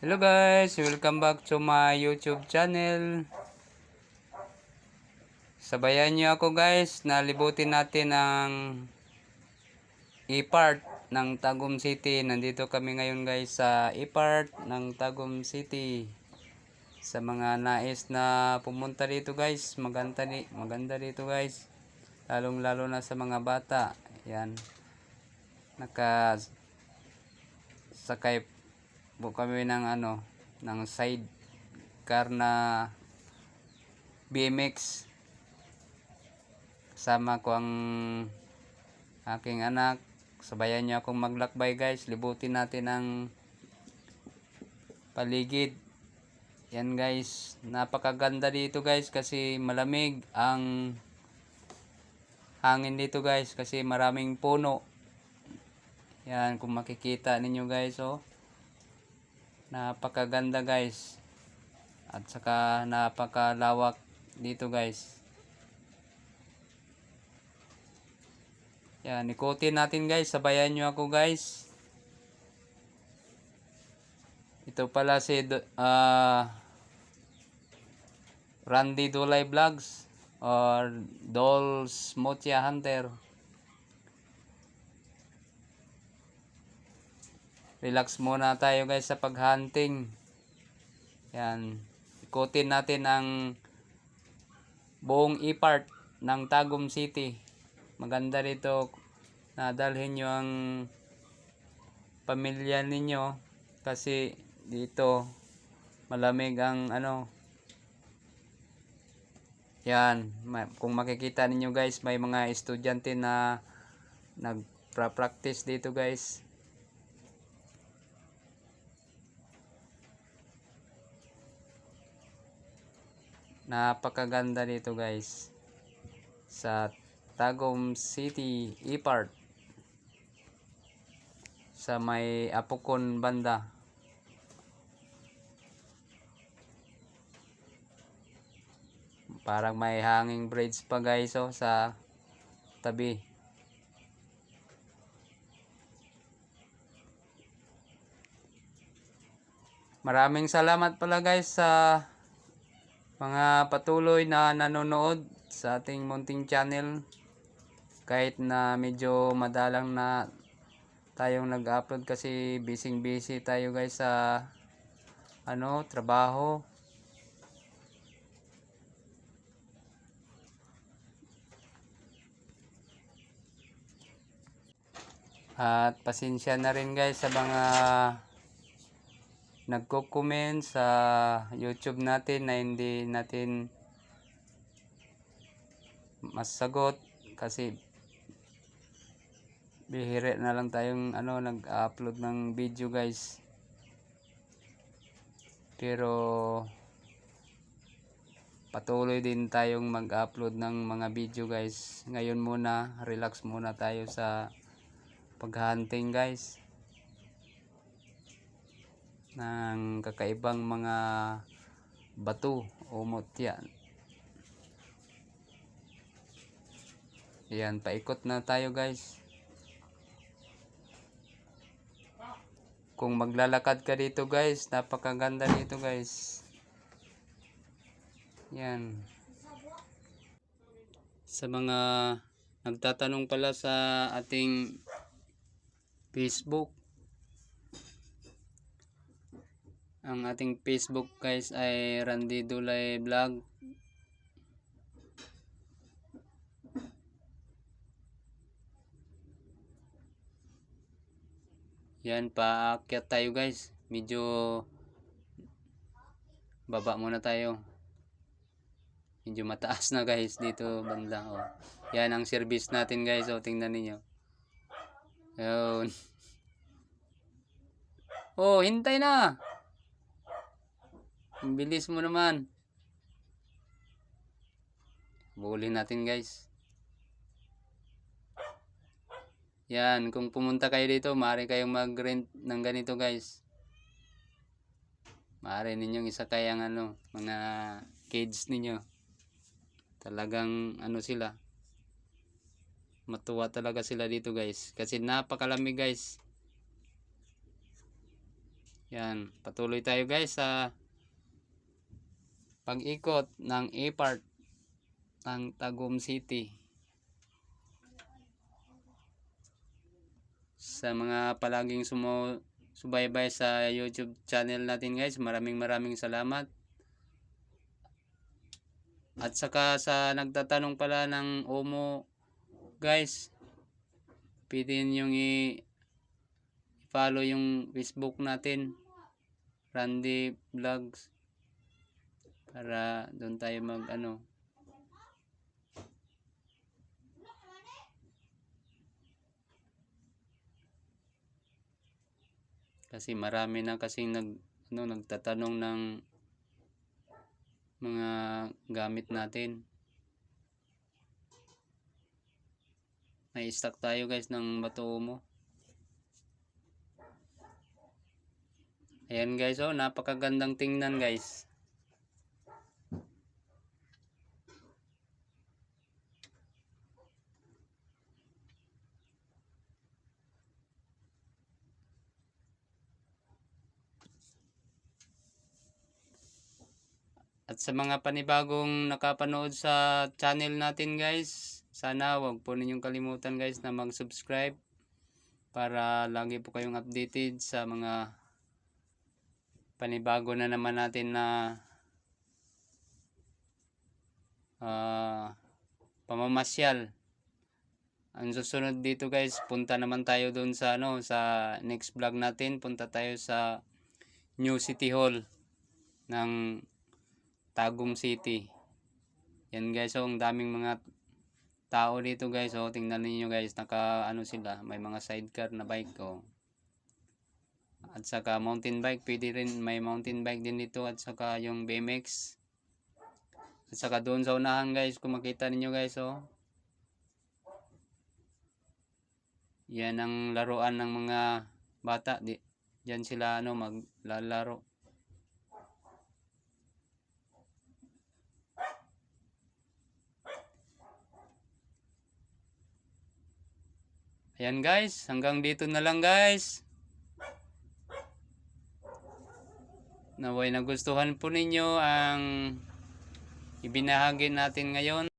Hello guys, welcome back to my YouTube channel. Sabayan niyo ako guys, nalibutin natin ang e-part ng Tagum City. Nandito kami ngayon guys sa e-part ng Tagum City. Sa mga nais na pumunta dito guys, maganda, di, maganda dito guys. Lalong lalo na sa mga bata. Yan. Naka sakay po kami ng ano ng side car na BMX kasama ko ang aking anak. Sabayan niyo akong maglakbay guys. Libutin natin ang paligid. Yan guys. Napakaganda dito guys kasi malamig ang hangin dito guys kasi maraming puno. Yan kung makikita ninyo guys oh napakaganda guys. At saka napakalawak dito guys. Yan ikutin natin guys. Sabayan nyo ako guys. Ito pala si ah Randy Dulay Vlogs or Dolls Motia Hunter relax muna tayo guys sa paghunting. Yan. Ikutin natin ang buong e-part ng Tagum City. Maganda rito na dalhin nyo ang pamilya ninyo kasi dito malamig ang ano. Yan. Kung makikita ninyo guys may mga estudyante na nagpa-practice dito guys Napakaganda dito guys. Sa Tagum City E-Part. Sa may Apukon banda. Parang may hanging bridge pa guys oh sa tabi. Maraming salamat pala guys sa mga patuloy na nanonood sa ating munting channel kahit na medyo madalang na tayong nag-upload kasi busy busy tayo guys sa ano trabaho. At pasensya na rin guys sa mga nagko-comment sa YouTube natin na hindi natin masagot kasi bihire na lang tayong ano nag-upload ng video guys. Pero patuloy din tayong mag-upload ng mga video guys. Ngayon muna relax muna tayo sa paghunting guys ng kakaibang mga bato o mutya. Ayan, paikot na tayo guys. Kung maglalakad ka dito guys, napakaganda dito guys. Yan. Sa mga nagtatanong pala sa ating Facebook, ang ating Facebook guys ay Randy Dulay Vlog. Yan, paakyat tayo guys. Medyo baba muna tayo. Medyo mataas na guys dito banda. Oh. Yan ang service natin guys. Oh, tingnan niyo. Yun. Oh, hintay na. Bilis mo naman. Bulin natin guys. Yan, kung pumunta kayo dito, maaari kayong mag-rent ng ganito guys. Maaari ninyong isakay ang ano, mga kids ninyo. Talagang ano sila. Matuwa talaga sila dito guys. Kasi napakalamig guys. Yan, patuloy tayo guys sa pag-ikot ng A-part ng Tagum City. Sa mga palaging sumo subaybay sa YouTube channel natin guys, maraming maraming salamat. At saka sa nagtatanong pala ng Omo guys, pwede yung i- follow yung Facebook natin Randy Vlogs para doon tayo mag ano kasi marami na kasing nag ano nagtatanong ng mga gamit natin may stock tayo guys ng bato mo Ayan guys, oh, napakagandang tingnan guys. At sa mga panibagong nakapanood sa channel natin guys, sana wag po ninyong kalimutan guys na mag-subscribe para lagi po kayong updated sa mga panibago na naman natin na ah, pamamasyal. Ang susunod dito guys, punta naman tayo doon sa ano sa next vlog natin, punta tayo sa New City Hall ng Tagum City. Yan guys, oh, ang daming mga tao dito guys, oh. Tingnan niyo guys, naka ano sila, may mga sidecar na bike oh. At saka mountain bike, pwede rin may mountain bike din dito at saka yung BMX. At saka doon sa unahan guys, kung makita ninyo guys oh. Yan ang laruan ng mga bata. Di, diyan sila ano maglalaro. Ayan guys, hanggang dito na lang guys. Naway nagustuhan po ninyo ang ibinahagi natin ngayon